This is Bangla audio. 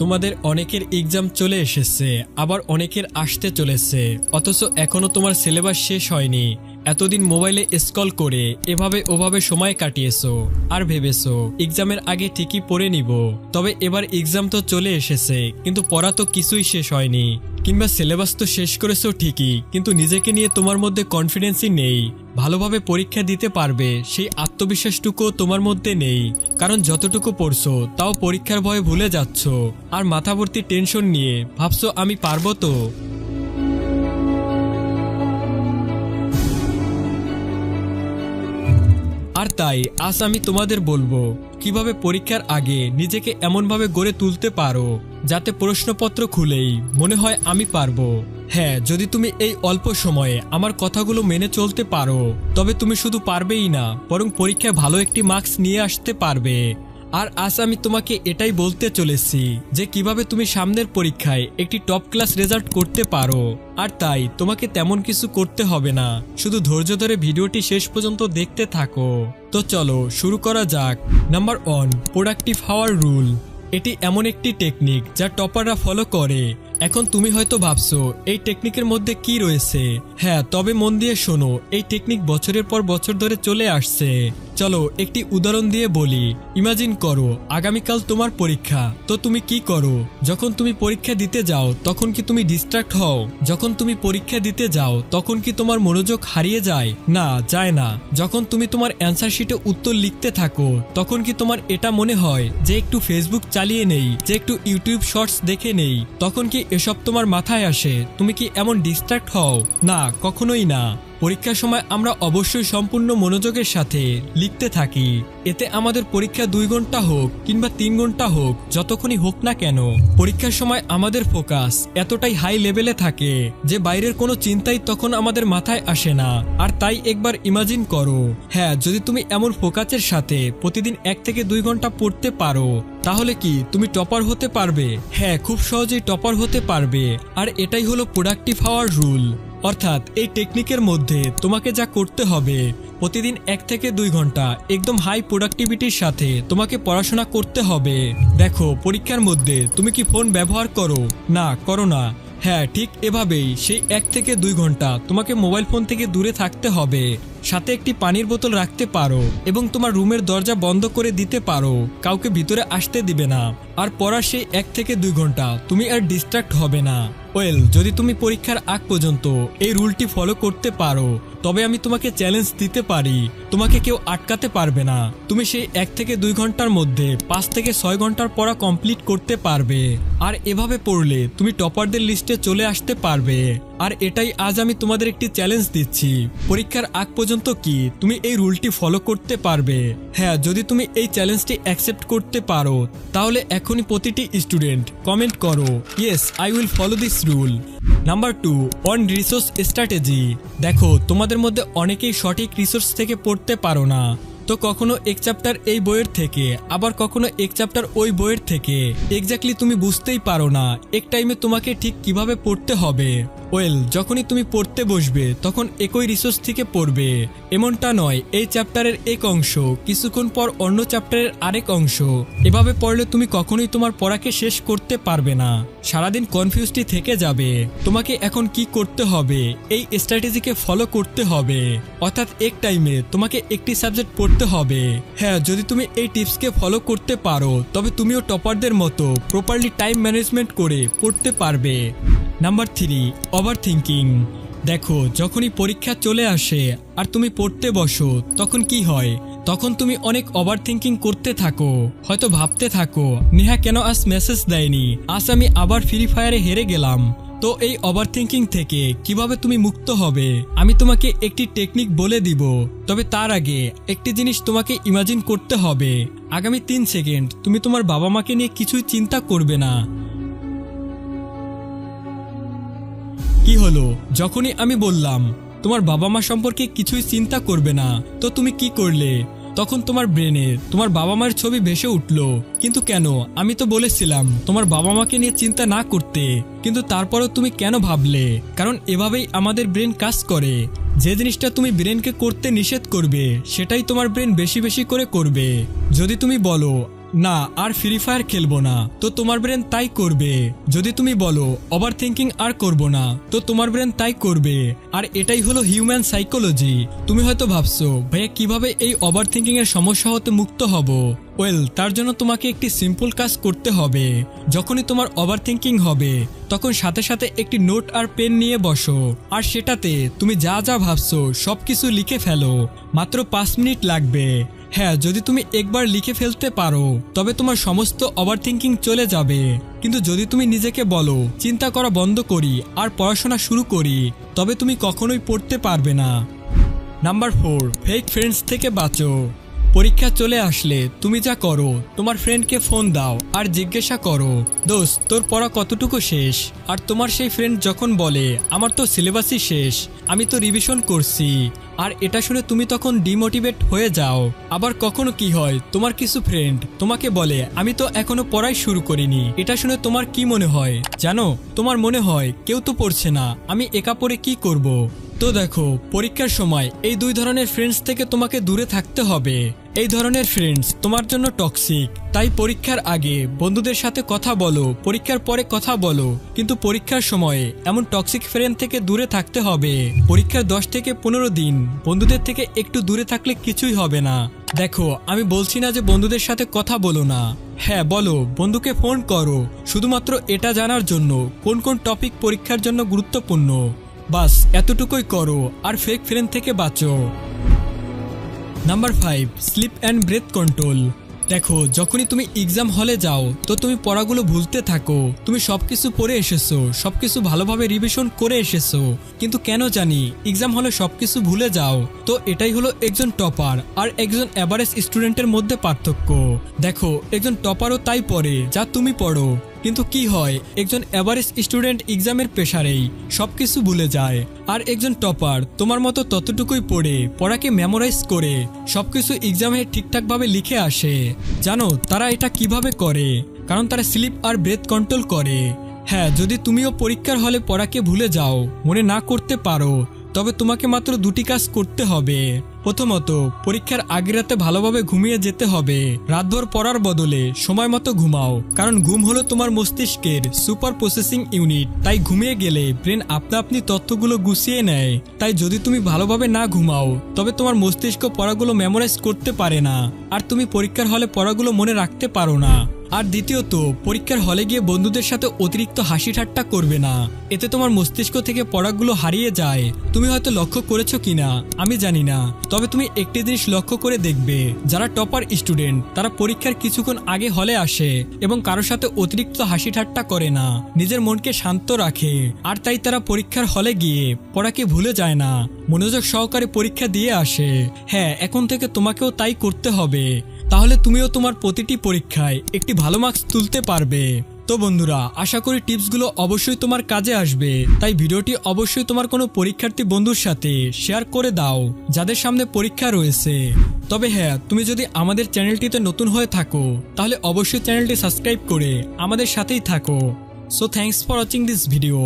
তোমাদের অনেকের এক্সাম চলে এসেছে, আবার অনেকের আসতে চলেছে। অথচ এখনও তোমার সিলেবাস শেষ হয়নি। এতদিন মোবাইলে স্কল করে এভাবে ওভাবে সময় কাটিয়েছো আর ভেবেছো এক্সামের আগে ঠিকই পড়ে নিব। তবে এবার এক্সাম তো চলে এসেছে, কিন্তু পড়া তো কিছুই শেষ হয়নি। কিংবা সিলেবাস তো শেষ করেছ ঠিকই, কিন্তু নিজেকে নিয়ে তোমার মধ্যে কনফিডেন্সই নেই। ভালোভাবে পরীক্ষা দিতে পারবে, সেই আত্মবিশ্বাসটুকু তোমার মধ্যে নেই। কারণ যতটুকু পড়ছো, তাও পরীক্ষার ভয়ে ভুলে যাচ্ছ। আর মাথাভর্তি টেনশন নিয়ে, ভাবছ আমি পারব তো? আর তাই আজ আমি তোমাদের বলব, কীভাবে পরীক্ষার আগে নিজেকে এমনভাবে গড়ে তুলতে পারো যাতে প্রশ্নপত্র খুলেই মনে হয় আমি পারব। হ্যাঁ যদি তুমি এই অল্প সময়ে আমার কথাগুলো মেনে চলতে পারো, তবে তুমি শুধু পারবেই না, বরং পরীক্ষায় ভালো একটি মার্কস নিয়ে আসতে পারবে। আর আজ আমি তোমাকে এটাই বলতে চলেছি যে কীভাবে তুমি সামনের পরীক্ষায় একটি টপ ক্লাস রেজাল্ট করতে পারো। আর তাই তোমাকে তেমন কিছু করতে হবে না, শুধু ধৈর্য ধরে ভিডিওটি শেষ পর্যন্ত দেখতে থাকো। তো চলো শুরু করা যাক। Number one productive hour rule এটি এমন একটি টেকনিক যা টপাররা ফলো করে। এখন তুমি হয়তো ভাবছ, এই টেকনিকের মধ্যে কি রয়েছে? হ্যাঁ তবে মন দিয়ে শোনো, এই টেকনিক বছরের পর বছর ধরে চলে আসছে। চলো একটি উদাহরণ দিয়ে বলি। ইমাজিন করো, আগামীকাল তোমার পরীক্ষা। তো তুমি কি করো? যখন তুমি পরীক্ষা দিতে যাও, তখন কি তুমি ডিস্ট্রাক্ট হও? যখন তুমি পরীক্ষা দিতে যাও, তখন কি তোমার মনোযোগ হারিয়ে যায়? না যায় না। যখন তুমি তোমার অ্যান্সার শিটে উত্তর লিখতে থাকো, তখন কি তোমার এটা মনে হয় যে একটু ফেসবুক চালিয়ে নেই, যে একটু ইউটিউব শর্টস দেখে নেই? তখন কি এসব তোমার মাথায় আসে? তুমি কি এমন ডিস্ট্রাক্ট হও? না, কখনোই না। পরীক্ষার সময় আমরা অবশ্যই সম্পূর্ণ মনোযোগের সাথে লিখতে থাকি। এতে আমাদের পরীক্ষা দুই ঘণ্টা হোক কিংবা তিন ঘণ্টা হোক, যতক্ষণই হোক না কেন, পরীক্ষার সময় আমাদের ফোকাস এতটাই হাই লেভেলে থাকে যে বাইরের কোনো চিন্তাই তখন আমাদের মাথায় আসে না। আর তাই একবার ইমাজিন করো হ্যাঁ যদি তুমি এমন ফোকাসের সাথে প্রতিদিন এক থেকে দুই ঘণ্টা পড়তে পারো, তাহলে কি তুমি টপার হতে পারবে? হ্যাঁ খুব সহজেই টপার হতে পারবে। আর এটাই হলো প্রোডাক্টিভ হওয়ার রুল। অর্থাৎ এই টেকনিকের মধ্যে তোমাকে যা করতে হবে, প্রতিদিন এক থেকে দুই ঘণ্টা একদম হাই প্রোডাক্টিভিটির সাথে তোমাকে পড়াশোনা করতে হবে। দেখো, পরীক্ষার মধ্যে তুমি কি ফোন ব্যবহার করো? না করো না। হ্যাঁ ঠিক এভাবেই সেই এক থেকে দুই ঘণ্টা তোমাকে মোবাইল ফোন থেকে দূরে থাকতে হবে। সাথে একটি পানির বোতল রাখতে পারো এবং তোমার রুমের দরজা বন্ধ করে দিতে পারো। কাউকে ভিতরে আসতে দিবে না। আর পড়ার সেই এক থেকে দুই ঘণ্টা তুমি আর ডিস্ট্রাক্ট হবে না। ওয়েল যদি তুমি পরীক্ষার আগ পর্যন্ত এই রুলটি ফলো করতে পারো, তবে আমি তোমাকে চ্যালেঞ্জ দিতে পারি। তোমাকে কেউ আটকাতে পারবে না। তুমি সেই এক থেকে দুই ঘণ্টার মধ্যে পাঁচ থেকে ছয় ঘণ্টার পড়া কমপ্লিট করতে পারবে। আর এভাবে পড়লে তুমি টপারদের লিস্টে চলে আসতে পারবে। আর এটাই আজ আমি তোমাদের একটি চ্যালেঞ্জ দিচ্ছি। পরীক্ষার আগ পর্যন্ত কি তুমি এই রুলটি ফলো করতে পারবে? হ্যাঁ যদি তুমি এই চ্যালেঞ্জটি অ্যাকসেপ্ট করতে পারো, তাহলে এখনই প্রতিটি স্টুডেন্ট কমেন্ট করো। Yes I will follow this rule number two on resource strategy দেখো, তোমাদের মধ্যে অনেকেই সঠিক রিসোর্স থেকে পড়তে পারো না। তো কখনো এক চ্যাপ্টার এই বইয়ের থেকে, আবার কখনো এক চ্যাপ্টার ওই বইয়ের থেকে। এক্স্যাক্টলি তুমি বুঝতেই পারো না, এক টাইমে তোমাকে ঠিক কীভাবে পড়তে হবে। ওয়েল, যখনই তুমি পড়তে বসবে, তখন একই রিসোর্স থেকে পড়বে। এমনটা নয়, এই চ্যাপ্টারের এক অংশ, কিছুক্ষণ পর অন্য চ্যাপ্টারের আরেক অংশ। এভাবে পড়লে তুমি কখনোই তোমার পড়াকে শেষ করতে পারবে না। সারাদিন কনফিউজটি থেকে যাবে। তোমাকে এখন কি করতে হবে? এই স্ট্র্যাটেজিকে ফলো করতে হবে। অর্থাৎ এক টাইমে তোমাকে একটি সাবজেক্ট পড়তে হবে। হ্যাঁ যদি তুমি এই টিপসকে ফলো করতে পারো, তবে তুমিও টপারদের মতো প্রপারলি টাইম ম্যানেজমেন্ট করে পড়তে পারবে। নাম্বার থ্রি ওভার থিঙ্কিং দেখো, যখনই পরীক্ষা চলে আসে আর তুমি পড়তে বসো, তখন কি হয়? তখন তুমি অনেক ওভার থিঙ্কিং করতে থাকো, হয়তো ভাবতে থাকো, নেহা কেন আজ মেসেজ দেয়নি? আজ আমি আবার ফ্রি ফায়ারে হেরে গেলাম। তো এই ওভার থিঙ্কিং থেকে কীভাবে তুমি মুক্ত হবে? আমি তোমাকে একটি টেকনিক বলে দিব। তবে তার আগে একটি জিনিস তোমাকে ইমাজিন করতে হবে। আগামী তিন সেকেন্ড তুমি তোমার বাবা মাকে নিয়ে কিছুই চিন্তা করবে না। কি হলো? যখনই আমি বললাম, তোমার বাবা মা সম্পর্কে কিছুই চিন্তা করবে না, তো তুমি কি করলে? তখন তোমার ব্রেনে, তোমার বাবা মায়ের ছবি ভেসে উঠল। কিন্তু কেন? আমি তো বলেছিলাম, তোমার বাবা মাকে নিয়ে চিন্তা না করতে। কিন্তু তারপরও তুমি কেন ভাবলে? কারণ এভাবেই আমাদের ব্রেন কাজ করে। যে জিনিসটা তুমি ব্রেনকে করতে নিষেধ করবে, সেটাই তোমার ব্রেন বেশি বেশি করে করবে। যদি তুমি বলো না, আর ফ্রি ফায়ার খেলব না। তো তোমার ব্রেন তাই করবে। যদি তুমি বলো ওভার থিঙ্কিং আর করব না। তো তোমার ব্রেন তাই করবে। আর এটাই হলো হিউম্যান সাইকোলজি তুমি হয়তো ভাবছ, ভাইয়া, কীভাবে এই ওভার থিঙ্কিং এর সমস্যা হতে মুক্ত হব? ওয়েল তার জন্য তোমাকে একটি সিম্পল কাজ করতে হবে। যখনই তোমার ওভার থিঙ্কিং হবে, তখন সাথে সাথে একটি নোট আর পেন নিয়ে বসো। আর সেটাতে তুমি যা যা ভাবছ সব কিছু লিখে ফেলো। মাত্র পাঁচ মিনিট লাগবে। হ্যাঁ যদি তুমি একবার লিখে ফেলতে পারো, তবে তোমার সমস্ত ওভার থিঙ্কিং চলে যাবে। কিন্তু যদি তুমি নিজেকে বলো, চিন্তা করা বন্ধ করি আর পড়াশোনা শুরু করি, তবে তুমি কখনোই পড়তে পারবে না। নাম্বার ফোর ফেক ফ্রেন্ডস থেকে বাঁচো। পরীক্ষা চলে আসলে তুমি যা করো, তোমার ফ্রেন্ডকে ফোন দাও আর জিজ্ঞাসা করো, দোস্ত, তোর পড়া কতটুকু শেষ? আর তোমার সেই ফ্রেন্ড যখন বলে, আমার তো সিলেবাসই শেষ। আমি তো রিভিশন করছি। আর এটা শুনে তুমি তখন ডিমোটিভেট হয়ে যাও। আবার কখনো কি হয়? তোমার কিছু ফ্রেন্ড তোমাকে বলে, আমি তো এখনও পড়াই শুরু করিনি। এটা শুনে তোমার কি মনে হয়? জানো? তোমার মনে হয়, কেউ তো পড়ছে না। আমি একা পড়ে কি করব। তো দেখো, পরীক্ষার সময় এই দুই ধরনের ফ্রেন্ডস থেকে তোমাকে দূরে থাকতে হবে। এই ধরনের ফ্রেন্ডস তোমার জন্য টক্সিক তাই পরীক্ষার আগে বন্ধুদের সাথে কথা বলো, পরীক্ষার পরে কথা বলো। কিন্তু পরীক্ষার সময়ে এমন টক্সিক ফ্রেন্ড থেকে দূরে থাকতে হবে। পরীক্ষার দশ থেকে পনেরো দিন বন্ধুদের থেকে একটু দূরে থাকলে কিছুই হবে না। দেখো, আমি বলছি না যে বন্ধুদের সাথে কথা বলো না। হ্যাঁ বলো, বন্ধুকে ফোন করো। শুধুমাত্র এটা জানার জন্য কোন কোন টপিক পরীক্ষার জন্য গুরুত্বপূর্ণ। বাস, এতটুকুই করো, আর ফেক ফ্রেন্ড থেকে বাঁচো। Number five sleep and breath control দেখো, যখনই তুমি এক্সাম হলে যাও, তো তুমি পড়াগুলো ভুলতে থাকো। তুমি সব কিছু পড়ে এসেছ সব কিছু ভালোভাবে রিভিশন করে এসেছ। কিন্তু কেন জানি এক্সাম হলে সবকিছু ভুলে যাও। তো এটাই হলো একজন টপার আর একজন অ্যাভারেজ স্টুডেন্টের মধ্যে পার্থক্য। দেখো, একজন টপারও তাই পড়ে, যা তুমি পড়ো। কিন্তু কি হয়, একজন অ্যাভারেজ স্টুডেন্ট এক্সামের প্রেশারেই সব কিছু ভুলে যায়। আর একজন টপার তোমার মতো ততটুকুই পড়ে, পড়াকে মেমোরাইজ করে সব কিছু এক্সামে ঠিকঠাকভাবে লিখে আসে। জানো, তারা এটা কীভাবে করে? কারণ তারা স্লিপ আর ব্রেথ কন্ট্রোল করে। হ্যাঁ যদি তুমিও পরীক্ষার হলে পড়াকে ভুলে যাও, মনে না করতে পারো, তবে তোমাকে মাত্র দুটি কাজ করতে হবে। প্রথমত, পরীক্ষার আগের রাতে ভালোভাবে ঘুমিয়ে যেতে হবে। রাতভর পড়ার বদলে সময় মতো ঘুমাও। কারণ ঘুম হলো তোমার মস্তিষ্কের সুপার প্রসেসিং ইউনিট। তাই ঘুমিয়ে গেলে ব্রেন আপনা আপনি তথ্যগুলো গুছিয়ে নেয়। তাই যদি তুমি ভালোভাবে না ঘুমাও, তবে তোমার মস্তিষ্ক পড়াগুলো মেমোরাইজ করতে পারে না। আর তুমি পরীক্ষার হলে পড়াগুলো মনে রাখতে পারো না। আর দ্বিতীয়ত, পরীক্ষার হলে গিয়ে বন্ধুদের সাথে অতিরিক্ত হাসি ঠাট্টা করবে না। এতে তোমার মস্তিষ্ক থেকে পড়াগুলো হারিয়ে যায়। তুমি হয়তো লক্ষ্য করেছ কিনা, আমি জানি না। তবে তুমি একটি জিনিস লক্ষ্য করে দেখবে, যারা টপার স্টুডেন্ট, তারা পরীক্ষার কিছুক্ষণ আগে হলে আসে এবং কারোর সাথে অতিরিক্ত হাসি ঠাট্টা করে না। নিজের মনকে শান্ত রাখে। আর তাই তারা পরীক্ষার হলে গিয়ে পড়াকে ভুলে যায় না। মনোযোগ সহকারে পরীক্ষা দিয়ে আসে। হ্যাঁ এখন থেকে তোমাকেও তাই করতে হবে। তাহলে তুমিও তোমার প্রতিটি পরীক্ষায় একটি ভালো মার্কস তুলতে পারবে। তো বন্ধুরা, আশা করি টিপসগুলো অবশ্যই তোমার কাজে আসবে। তাই ভিডিওটি অবশ্যই তোমার কোনো পরীক্ষার্থী বন্ধুর সাথে শেয়ার করে দাও, যাদের সামনে পরীক্ষা রয়েছে। তবে হ্যাঁ তুমি যদি আমাদের চ্যানেলটিতে নতুন হয়ে থাকো, তাহলে অবশ্যই চ্যানেলটি সাবস্ক্রাইব করে আমাদের সাথেই থাকো। So thanks for watching this video